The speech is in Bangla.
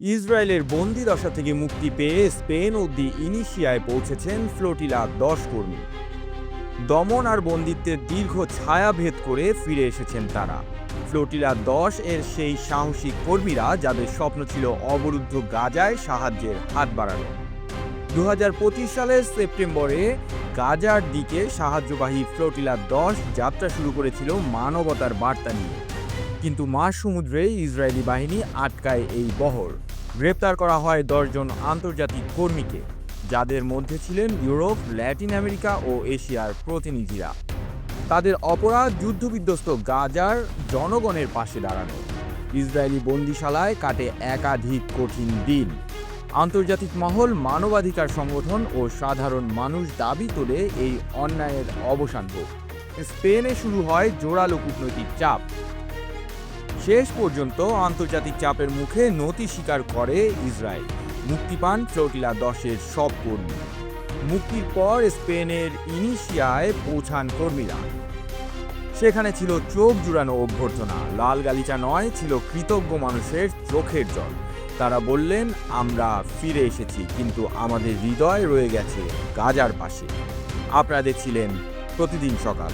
ইসরায়েলের বন্দি দশা থেকে মুক্তি পেয়ে স্পেন অব্দি ইনিশিয়ায় পৌঁছেছেন ফ্লোটিলা দশ কর্মী। দমন আর বন্দিত্বের দীর্ঘ ছায়া ভেদ করে ফিরে এসেছেন তারা। ফ্লোটিলা দশ এর সেই সাহসী কর্মীরা যাদের স্বপ্ন ছিল অবরুদ্ধ গাজায় সাহায্যের হাত বাড়ানো। দু হাজার পঁচিশ সালের সেপ্টেম্বরে গাজার দিকে সাহায্যবাহী ফ্লোটিলা দশ যাত্রা শুরু করেছিল মানবতার বার্তা নিয়ে। কিন্তু সমুদ্রে ইসরায়েলি বাহিনী আটকায় এই বহর। গ্রেপ্তার করা হয় দশজন আন্তর্জাতিক কর্মীকে, যাদের মধ্যে ছিলেন ইউরোপ, ল্যাটিন আমেরিকা ও এশিয়ার প্রতিনিধিরা। তাদের অপরাধ যুদ্ধবিধ্বস্ত গাজার জনগণের পাশে দাঁড়ানো। ইসরায়েলি বন্দিশালায় কাটে একাধিক কঠিন দিন। আন্তর্জাতিক মহল, মানবাধিকার সংগঠন ও সাধারণ মানুষ দাবি তোলে এই অন্যায়ের অবসান হোক। স্পেনে শুরু হয় জোরালো কূটনৈতিক চাপ। শেষ পর্যন্ত আন্তর্জাতিক চাপের মুখে নতি স্বীকার করে ইসরায়েল। মুক্তি পান ফ্লোটিলা দশের সব কর্মী। মুক্তির পর স্পেনের ইনিশিয়ায় পৌঁছান কর্মীরা। সেখানে ছিল চোখ জুড়ানো অভ্যর্থনা। লাল গালিচা নয়, ছিল কৃতজ্ঞ মানুষের চোখের জল। তারা বললেন, আমরা ফিরে এসেছি, কিন্তু আমাদের হৃদয় রয়ে গেছে গাজার পাশে। আপনাদের ছিলেন প্রতিদিন সকাল।